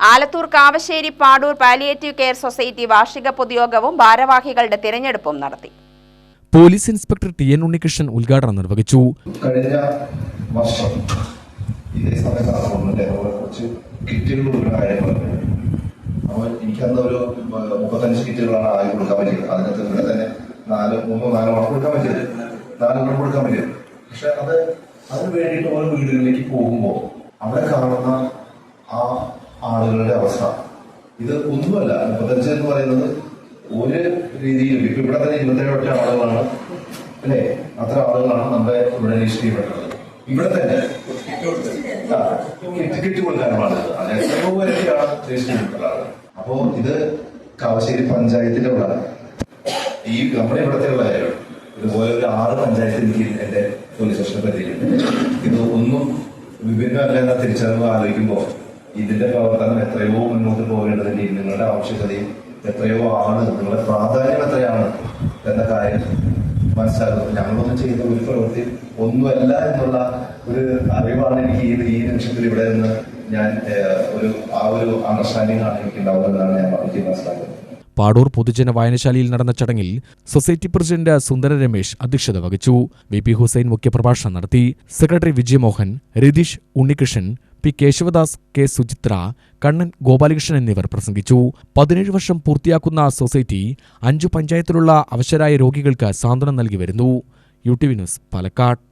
Alathur Kavassery Padur palliative care society വാർഷിക പൊതുയോഗവും ഭാരവാഹികളുടെ തിരഞ്ഞെടുപ്പും നടത്തി. Police inspector T N Unnikrishnan ഉദ്ഘാടനം നിർവഹിച്ചു. കഴിഞ്ഞ വർഷം ഇതേ സമയത്താണ് കുറച്ച് കിറ്റുകൾ കൊടുക്കുന്ന കാര്യം പറഞ്ഞത്. അപ്പോൾ എനിക്കന്ന് ഒരു ഏഹ്, മുപ്പത്തഞ്ച് കിറ്റുകളാണ് ആദ്യം കൊടുക്കാൻ പറ്റിയത്. അതിനകത്ത് ഇവിടെ തന്നെ നാല് മൂന്നോ നാലോ ആണ് കൊടുക്കാൻ പറ്റിയത്. നാലെണ്ണം കൊടുക്കാൻ പറ്റിയത്. പക്ഷെ അത് അതിന് വേണ്ടിയിട്ട് ഓരോ വീടുകളിലേക്ക് പോകുമ്പോൾ അവിടെ ഇത് ഒന്നുമല്ല മുപ്പത്തഞ്ച് എന്ന് പറയുന്നത് ഒരു രീതിയിലും ഇപ്പൊ ഇവിടെ തന്നെ ഇരുപത്തേഴ് ഒറ്റ ആളുകളാണ്. അല്ലേ? അത്ര ആളുകളാണ് നമ്മുടെ ഇവിടെ രജിസ്റ്റർ ഇവിടെ തന്നെ. ആ, കിറ്റ് കിറ്റ് കൊടുക്കാനുമാണ്. എത്രയോ പേരൊക്കെയാണ് രജിസ്റ്റർ അപ്പോ ഇത് കാവശ്ശേരി പഞ്ചായത്തിന്റെ ഉള്ള ഈ നമ്മുടെ ഇവിടത്തെ ഉള്ള ഇതുപോലെ ഒരു ആറ് പഞ്ചായത്ത് എനിക്ക് എന്റെ പോലീസ് സ്റ്റേഷനെ പറ്റിയിട്ടുണ്ട്. ഇത് ഒന്നും വിഭിന്നമല്ല എന്ന തിരിച്ചറിവ് ആലോചിക്കുമ്പോൾ ഇതിന്റെ പ്രവർത്തനം എത്രയോ മുന്നോട്ട് പോകേണ്ടതിന്റെ നിങ്ങളുടെ ആവശ്യകതയും എത്രയോ ആണ്. നിങ്ങളുടെ പ്രാധാന്യം എത്രയാണ് എന്ന കാര്യം മനസ്സിലാക്കുന്നത് ഞങ്ങളൊന്നും ചെയ്ത ഒരു പ്രവൃത്തി ഒന്നുമല്ല എന്നുള്ള ഒരു അറിവാണ് എനിക്ക് ഈ ഈ നിമിഷത്തിൽ ഇവിടെ നിന്ന് ഞാൻ ഒരു ആ ഒരു അണ്ടർസ്റ്റാൻഡിംഗ് ആണ് എനിക്ക് ഉണ്ടാവുന്നതെന്നാണ് ഞാൻ എനിക്ക് മനസ്സിലാക്കുന്നത്. പാടൂർ പൊതുജന വായനശാലയിൽ നടന്ന ചടങ്ങിൽ സൊസൈറ്റി പ്രസിഡന്റ് സുന്ദര രമേശ് അധ്യക്ഷത വഹിച്ചു. വി പി ഹുസൈൻ മുഖ്യപ്രഭാഷണം നടത്തി. Secretary Vijayamohan Ratheesh Unnikrishnan P Keshavadas K Suchitra Kannan Gopalakrishnan എന്നിവർ പ്രസംഗിച്ചു. പതിനേഴ് വർഷം പൂർത്തിയാക്കുന്ന സൊസൈറ്റി അഞ്ചു പഞ്ചായത്തിലുള്ള അവശരായ രോഗികൾക്ക് സാന്ത്വനം നൽകി വരുന്നു. U T V news Palakkad.